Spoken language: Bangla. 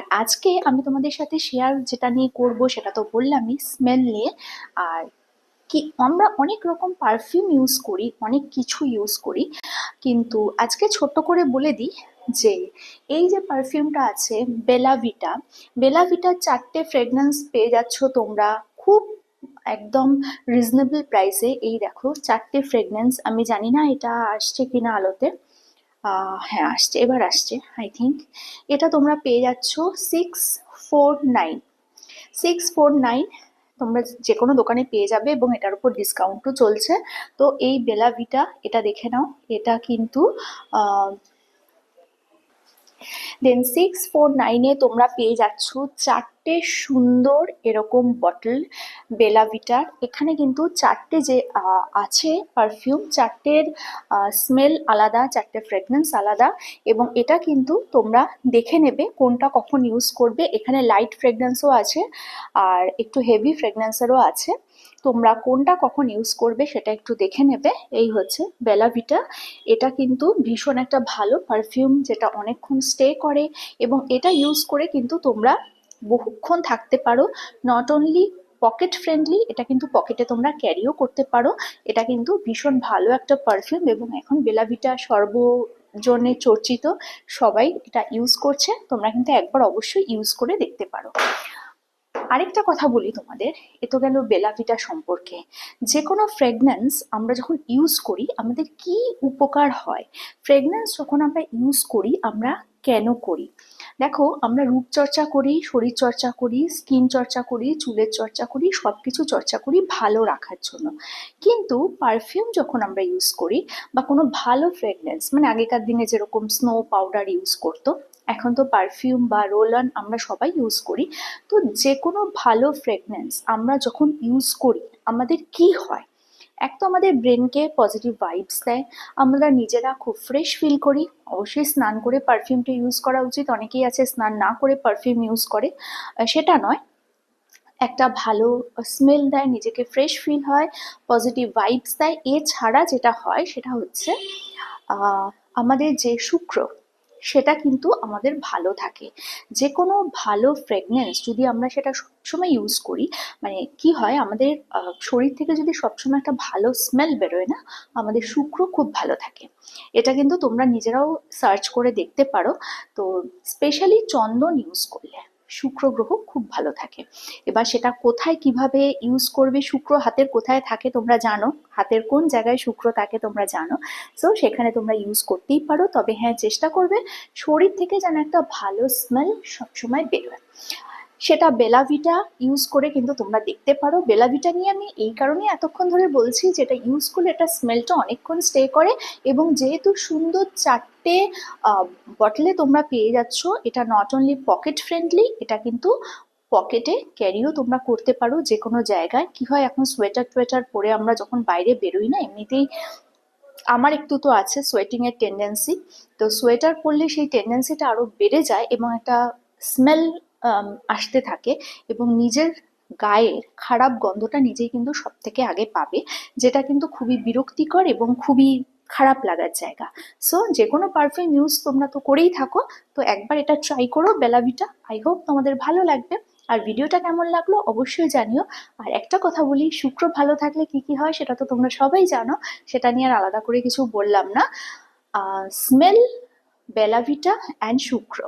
আর আজকে আমি তোমাদের সাথে শেয়ার যেটা নিয়ে করব সেটা তো বললামই স্মেল নিয়ে। আর কি, আমরা অনেক রকম পারফিউম ইউজ করি, অনেক কিছু ইউজ করি। কিন্তু আজকে ছোট্ট করে বলে দিই যে, এই যে পারফিউমটা আছে বেলাভিটা বেলাভিটার চারটে ফ্রেগনেন্স পেয়ে যাচ্ছ তোমরা খুব একদম রিজনেবল প্রাইসে এই দেখো, চারটে ফ্রেগনেন্স আমি জানি না এটা আসছে কিনা আলোতে। হ্যাঁ আসছে, এবার আসছে আই থিঙ্ক এটা তোমরা পেয়ে যাচ্ছ six four nine six four nine তোমরা যে কোনো দোকানে পেয়ে যাবে এবং এটার উপর ডিসকাউন্টও চলছে। তো এই বেলাভিটা এটা দেখে নাও, এটা কিন্তু দেন সিক্স ফোর নাইনে তোমরা পেয়ে যাচ্ছ চারটে সুন্দর এরকম বটল বেলাভিটার এখানে কিন্তু চারটে যে আছে পারফিউম চারটের স্মেল আলাদা, চারটে ফ্রেগনেন্স আলাদা এবং এটা কিন্তু তোমরা দেখে নেবে কোনটা কখন ইউজ করবে। এখানে লাইট ফ্রেগনেন্সও আছে আর একটু হেভি ফ্রেগনেন্সেরও আছে। তোমরা কোনটা কখন ইউজ করবে সেটা একটু দেখে নেবে। এই হচ্ছে বেলাভিটা এটা কিন্তু ভীষণ একটা ভালো পারফিউম যেটা অনেকক্ষণ স্টে করে এবং এটা ইউজ করে কিন্তু তোমরা বহুক্ষণ থাকতে পারো। নট অনলি পকেট ফ্রেন্ডলি এটা কিন্তু পকেটে তোমরা ক্যারিও করতে পারো। এটা কিন্তু ভীষণ ভালো একটা পারফিউম এবং এখন বেলাভিটা সর্বজনে চর্চিত। সবাই এটা ইউজ করছে। তোমরা কিন্তু একবার অবশ্যই ইউজ করে দেখতে পারো। আরেকটা কথা বলি তোমাদের, এ তো গেল বেলাভিটা সম্পর্কে। যে কোনো ফ্রেগন্যান্স আমরা যখন ইউজ করি, আমাদের কি উপকার হয়? ফ্রেগন্যান্স যখন আমরা ইউজ করি, আমরা কেন করি? দেখো, আমরা রূপচর্চা করি, শরীর চর্চা করি স্কিন চর্চা করি, চুলের চর্চা করি সব কিছু চর্চা করি ভালো রাখার জন্য। কিন্তু পারফিউম যখন আমরা ইউজ করি, বা কোনো ভালো ফ্রেগনেন্স মানে আগেকার দিনে যেরকম স্নো পাউডার ইউজ করতো এখন তো পারফিউম বা রোল অন আমরা সবাই ইউজ করি। তো যে কোনো ভালো ফ্রেগনেন্স আমরা যখন ইউজ করি, আমাদের কি হয়? এক তো আমাদের ব্রেনকে পজিটিভ ভাইবস দেয়, আমরা নিজেরা খুব ফ্রেশ ফিল করি। অবশ্যই স্নান করে পারফিউমটা ইউজ করা উচিত। অনেকেই আছে স্নান না করে পারফিউম ইউজ করে। সেটা নয়। একটা ভালো স্মেল দেয়, নিজেকে ফ্রেশ ফিল হয় পজিটিভ ভাইবস দেয়। এছাড়া যেটা হয়, সেটা হচ্ছে আমাদের যে শুক্র সেটা কিন্তু আমাদের ভালো থাকে। যে কোনো ভালো ফ্রেগনেন্স যদি আমরা সেটা সবসময় ইউজ করি মানে কি হয় আমাদের শরীর থেকে যদি সবসময় একটা ভালো স্মেল বেরোয় না, আমাদের শুক্র খুব ভালো থাকে। এটা কিন্তু তোমরা নিজেরাও সার্চ করে দেখতে পারো। তো স্পেশালি চন্দন ইউজ করলে শুক্র গ্রহ খুব ভালো থাকে। এবার সেটা কোথায় কীভাবে ইউজ করবে শুক্র, হাতের কোথায় থাকে তোমরা জানো? হাতের কোন জায়গায় শুক্র থাকে তোমরা জানো? সো সেখানে তোমরা ইউজ করতেই পারো। তবে হ্যাঁ চেষ্টা করবে শরীর থেকে যেন একটা ভালো স্মেল সবসময় বেরোয়। সেটা বেলাভিটা ইউজ করে কিন্তু তোমরা দেখতে পারো। বেলাভিটা নিয়ে আমি এই কারণেই এতক্ষণ ধরে বলছি যেটা ইউজ করলে এটা স্মেলটা অনেকক্ষণ স্টে করে এবং যেহেতু সুন্দর চারটে বটলে তোমরা পেয়ে যাচ্ছ, এটা নট অনলি পকেট ফ্রেন্ডলি এটা কিন্তু পকেটে ক্যারিও তোমরা করতে পারো যে কোনো জায়গায়। কি হয়, এখন সোয়েটার টোয়েটার পরে আমরা যখন বাইরে বেরোই না, এমনিতেই আমার একটু তো আছে সোয়েটিং এর টেন্ডেন্সি তো সোয়েটার পরলে সেই টেন্ডেন্সিটা আরও বেড়ে যায় এবং একটা স্মেল আসতে থাকে এবং নিজের গায়ের খারাপ গন্ধটা নিজেই কিন্তু সব থেকে আগে পাবে, যেটা কিন্তু খুবই বিরক্তিকর এবং খুবই খারাপ লাগার জায়গা। সো যে কোনো পারফিউম ইউজ তোমরা তো করেই থাকো, তো একবার এটা ট্রাই করো বেলাভিটা আই হোপ তোমাদের ভালো লাগবে। আর ভিডিওটা কেমন লাগল অবশ্যই জানিও। আর একটা কথা বলি, শুক্র ভালো থাকলে কি কি হয় সেটা তো তোমরা সবাই জানো, সেটা নিয়ে আর আলাদা করে কিছু বললাম না। স্মেল বেলাভিটা অ্যান্ড শুক্র।